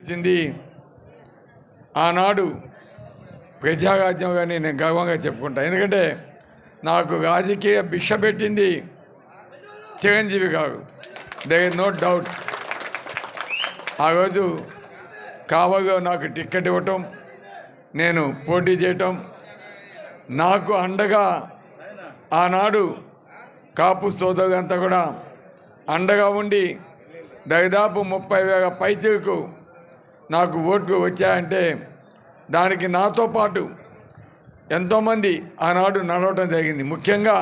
చేసింది. ఆనాడు ప్రజారాజ్యంగా నేను గర్వంగా చెప్పుకుంటా. ఎందుకంటే నాకు రాజకీయ భిక్ష పెట్టింది చిరంజీవి గారు. దెర్ ఇస్ నో డౌట్ ఆ రోజు కావగా నాకు టిక్కెట్ ఇవ్వటం నేను పోటీ చేయటం నాకు అండగా ఆనాడు కాపు సోదరులంతా కూడా అండగా ఉండి దాదాపు ముప్పై వేల పైచేకు నాకు ఓట్లు వచ్చాయంటే దానికి నాతో పాటు ఎంతోమంది ఆనాడు నడవటం జరిగింది. ముఖ్యంగా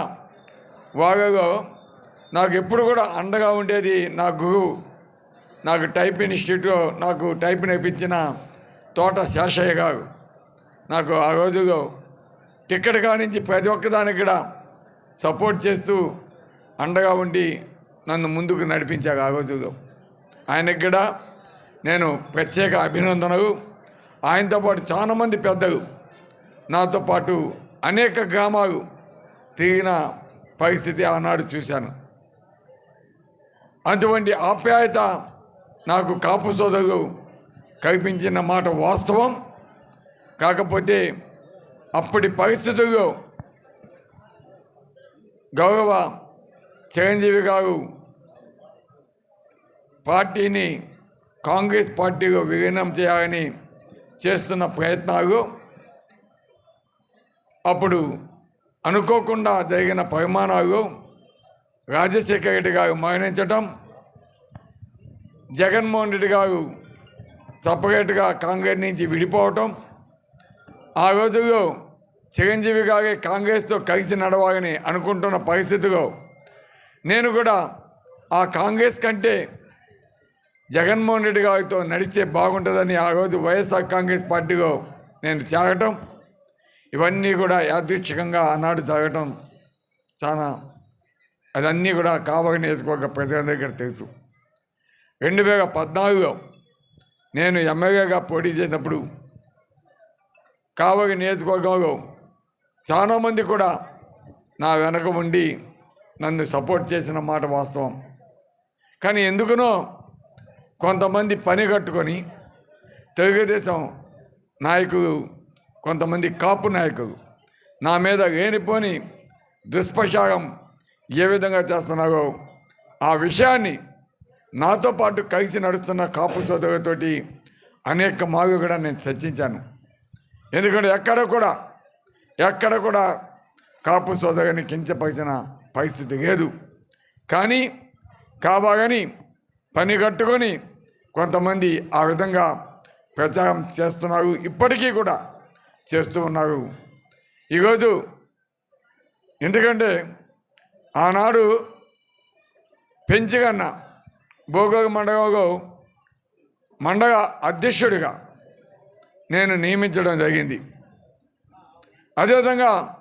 వాళ్ళలో నాకు ఎప్పుడు కూడా అండగా ఉండేది నా గురువు నాకు టైప్ ఇన్స్టిట్యూట్లో నాకు టైప్ నేర్పించిన తోట శేషయ్య గారు. నాకు ఆ రోజులో టికెట్ కానించి ప్రతి ఒక్కదానికి కూడా సపోర్ట్ చేస్తూ అండగా ఉండి నన్ను ముందుకు నడిపించారు ఆ రోజులో ఆయనకి కూడా నేను ప్రత్యేక అభినందనలు. ఆయనతో పాటు చాలామంది పెద్దలు. నాతో పాటు అనేక గ్రామాలు తిరిగిన పరిస్థితి ఆనాడు చూశాను. అటువంటి ఆప్యాయత నాకు కాపు సోదరులు కల్పించిన మాట వాస్తవం. కాకపోతే అప్పటి పరిస్థితుల్లో గౌరవ చిరంజీవి గారు పార్టీని కాంగ్రెస్ పార్టీగా విలీనం చేయాలని చేస్తున్న ప్రయత్నాలు అప్పుడు అనుకోకుండా జరిగిన పరిమాణాలు రాజశేఖర రెడ్డి గారు మరణించటం జగన్మోహన్ రెడ్డి గారు సపరేట్గా కాంగ్రెస్ నుంచి విడిపోవటం ఆ రోజుల్లో చిరంజీవి గారి కాంగ్రెస్తో కలిసి నడవాలని అనుకుంటున్న పరిస్థితిలో నేను కూడా ఆ కాంగ్రెస్ కంటే జగన్మోహన్ రెడ్డి గారితో నడిస్తే బాగుంటుందని ఆ రోజు వైఎస్ఆర్ కాంగ్రెస్ పార్టీలో నేను చేరటం ఇవన్నీ కూడా యాదృచ్ఛికంగా ఆనాడు జరగటం చాలా అదన్నీ కూడా కావలి నియోజకవర్గ ప్రజలందరికీ దగ్గర తెలుసు. రెండు వేల పద్నాలుగులో నేను ఎమ్మెల్యేగా పోటీ చేసినప్పుడు కావలి నియోజకవర్గంలో చాలామంది కూడా నా వెనక ఉండి నన్ను సపోర్ట్ చేసిన మాట వాస్తవం. కానీ ఎందుకునో కొంతమంది పని కట్టుకొని తెలుగుదేశం నాయకులు కొంతమంది కాపు నాయకులు నా మీద లేనిపోని దుష్ప్రచారం ఏ విధంగా చేస్తున్నారో ఆ విషయాన్ని నాతో పాటు కలిసి నడుస్తున్న కాపు సోదరులతోటి అనేక మావి కూడా నేను చర్చించాను. ఎందుకంటే ఎక్కడ కూడా ఎక్కడ కూడా కాపు సోదరుని కించపరిచిన పరిస్థితి లేదు. కానీ కావాలని పని కట్టుకొని కొంతమంది ఆ విధంగా ప్రచారం చేస్తున్నారు. ఇప్పటికీ కూడా చేస్తూ ఉన్నారు. ఈరోజు ఎందుకంటే ఆనాడు పెంచిగన్న భోగోగ మండగో మండగ అధ్యక్షుడిగా నేను నియమించడం జరిగింది. అదేవిధంగా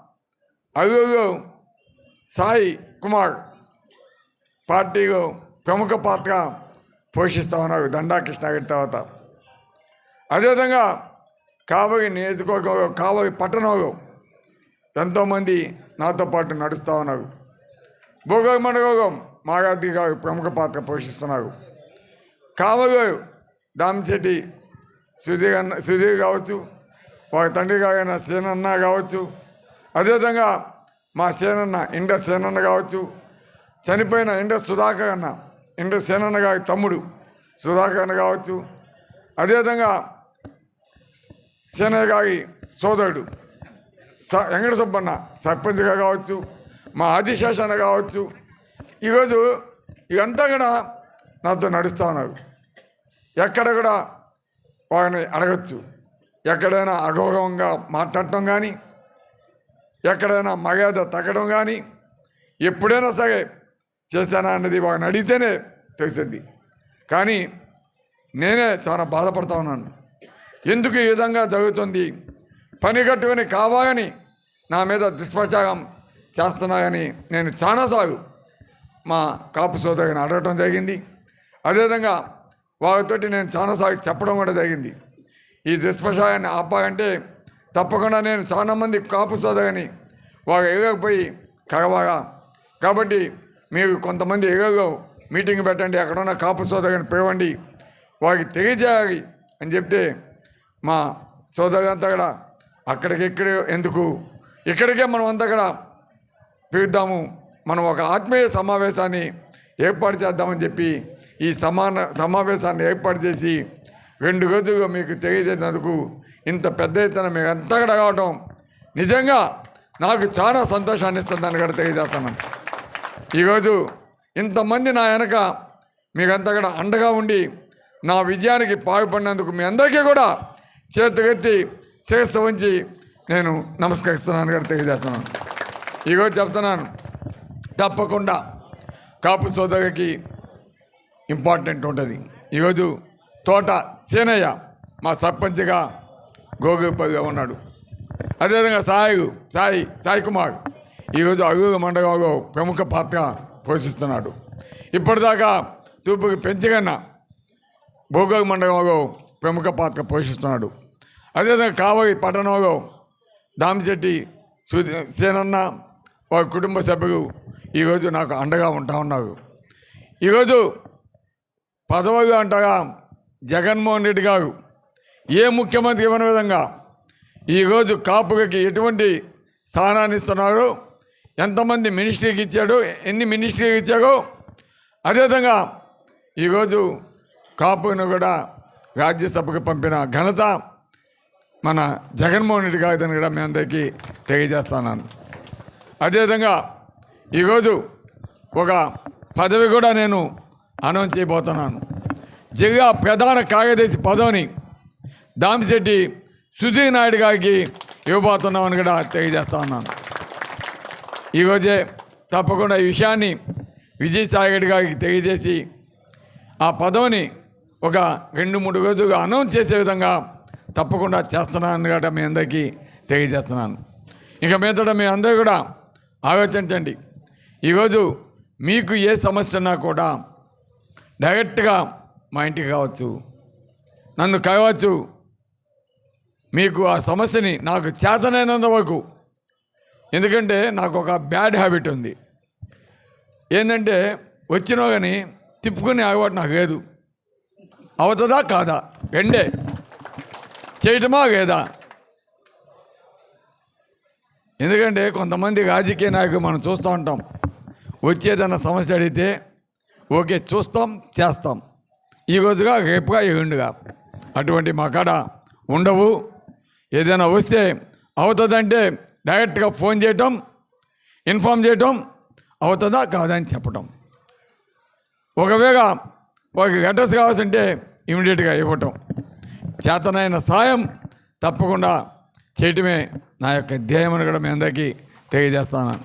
అవిగో సాయి కుమార్ పార్టీలో ప్రముఖ పాత్ర పోషిస్తూ ఉన్నారు దండా తర్వాత. అదేవిధంగా కావలి నియోజకవర్గం కావలి పట్టణంలో ఎంతోమంది నాతో పాటు నడుస్తూ ఉన్నారు. భూగోగ మండగోగం మాగాది గారు ప్రముఖ పాత్ర పోషిస్తున్నారు. కాబోయే దామిశెట్టి సుధీర్ అన్న సుధీర్ కావచ్చు వారి తండ్రి గారైన సేనన్న కావచ్చు అదేవిధంగా మా సేనన్న ఇండ సేనన్న కావచ్చు చనిపోయిన ఇండ సుధాకర్ అన్న ఇండ సేనన్న గారి తమ్ముడు సుధాకర్ అన్న కావచ్చు. అదేవిధంగా సేనయ్య గారి సోదరుడు స వెంకట సుబ్బన్న సర్పంచ్గా కావచ్చు మా ఆదిశేషన్న కావచ్చు. ఈరోజు ఇదంతా కూడా నాతో నడుస్తూ ఉన్నారు. ఎక్కడ కూడా వారిని అడగచ్చు. ఎక్కడైనా అగౌరవంగా మాట్లాడటం కానీ ఎక్కడైనా మర్యాద తగ్గడం కానీ ఎప్పుడైనా సరే చేశానా అన్నది వాడిని అడిగితేనే తెలిసింది. కానీ నేనే చాలా బాధపడతా ఉన్నాను. ఎందుకు ఈ విధంగా జరుగుతుంది? పని కట్టుకొని కావాలని నా మీద దుష్ప్రచారం చేస్తున్నాయని నేను చాలాసార్లు మా కాపు సోదరిని అడగటం జరిగింది. అదేవిధంగా వారితోటి నేను చాలాసార్లు చెప్పడం కూడా జరిగింది. ఈ దుష్ప్రచారాన్ని ఆపాలంటే తప్పకుండా నేను చాలామంది కాపు సోదరిని వారు ఎగకపోయి కలవాలా? కాబట్టి మీరు కొంతమంది ఏగో మీటింగ్ పెట్టండి అక్కడున్న కాపు సోదరుని పిలవండి వారికి తెలియజేయాలి అని చెప్తే మా సోదరులంతా కూడా అక్కడికి ఇక్కడ ఎందుకు? ఇక్కడికే మనం అంతా కూడా పిలుద్దాము. మనం ఒక ఆత్మీయ సమావేశాన్ని ఏర్పాటు చేద్దామని చెప్పి ఈ సమాన సమావేశాన్ని ఏర్పాటు చేసి రెండు రోజులుగా మీకు తెలియజేసినందుకు ఇంత పెద్ద ఎత్తున మీకు అంతా కూడా కావటం నిజంగా నాకు చాలా సంతోషాన్ని ఇస్తుందని కూడా తెలియజేస్తున్నాను ఈరోజు ఇంతమంది నా వెనక మీకంతా కూడా అండగా ఉండి నా విజయానికి పాల్పడినందుకు మీ అందరికీ కూడా చేతులెత్తి శిరస్సు ఉంచి నేను నమస్కరిస్తున్నాను కూడా తెలియజేస్తున్నాను. ఈరోజు చెప్తున్నాను తప్పకుండా కాపు సోదరికి ఇంపార్టెంట్ ఉంటుంది. ఈరోజు తోట సేనయ్య మా సర్పంచ్గా గోగుపదిగా ఉన్నాడు. అదేవిధంగా సాయి సాయి సాయి కుమార్. ఈరోజు అగుగు మండలంలో ప్రముఖ పాత్ర పోషిస్తున్నాడు. ఇప్పటిదాకా తూర్పుకి పెంచగన్న భోగోగ మండలంలో ప్రముఖ పాత్ర పోషిస్తున్నాడు. అదేవిధంగా కావలి పట్టణంలో దామిశెట్టి సుధీ సేనన్న వారి కుటుంబ సభ్యులు ఈరోజు నాకు అండగా ఉంటా ఉన్నారు. ఈరోజు పదవిగా అంటగా జగన్మోహన్ రెడ్డి గారు ఏ ముఖ్యమంత్రి ఇవ్వని విధంగా ఈరోజు కాపుకి ఎటువంటి స్థానాన్ని ఇస్తున్నాడు ఎంతమంది మినిస్ట్రీకి ఇచ్చాడు ఎన్ని మినిస్ట్రీకి ఇచ్చాడో అదేవిధంగా ఈరోజు కాపును కూడా రాజ్యసభకు పంపిన ఘనత మన జగన్మోహన్ రెడ్డి గారిని కూడా మీ అందరికీ తెలియజేస్తున్నాను. అదేవిధంగా ఈరోజు ఒక పదవి కూడా నేను అనౌన్స్ చేయబోతున్నాను. జిల్లా ప్రధాన కార్యదర్శి పదవిని దామిశెట్టి సుధీర్ నాయుడు గారికి ఇవ్వబోతున్నామని కూడా తెలియజేస్తా ఉన్నాను. ఈరోజే తప్పకుండా ఈ విషయాన్ని విజయసాయి రెడ్డి గారికి తెలియజేసి ఆ పదవిని ఒక రెండు మూడు రోజులుగా అనౌన్స్ చేసే విధంగా తప్పకుండా చేస్తున్నాను కూడా మీ అందరికీ తెలియజేస్తున్నాను. ఇక మీతో మీ అందరూ కూడా ఆలోచించండి. ఈరోజు మీకు ఏ సమస్య ఉన్నా కూడా డైరెక్ట్గా మా ఇంటికి కావచ్చు నన్ను కావచ్చు మీకు ఆ సమస్యని నాకు చేతనైనంత వరకు ఎందుకంటే నాకు ఒక బ్యాడ్ హ్యాబిట్ ఉంది. ఏంటంటే వచ్చినా కానీ తిప్పుకునే అలవాటు నాకు లేదు. అవుతుందా? కాదా? రెండే. చేయటమా? లేదా? ఎందుకంటే కొంతమంది రాజకీయ నాయకులు మనం చూస్తూ ఉంటాం. వచ్చేదన్న సమస్య అడిగితే ఓకే చూస్తాం చేస్తాం. ఈ రోజుగా రేపుగా ఎగుండుగా అటువంటి మా కాడ ఉండవు. ఏదైనా వస్తే అవుతుందంటే డైరెక్ట్గా ఫోన్ చేయటం ఇన్ఫామ్ చేయటం అవుతుందా కాదని చెప్పటం. ఒకవేళ ఒక అడ్రస్ కావాల్సింటే ఇమీడియట్గా ఇవ్వటం. చేతనైన సాయం తప్పకుండా చేయటమే నా యొక్క ధ్యేయం అని కూడా మీ అందరికీ తెలియజేస్తాను.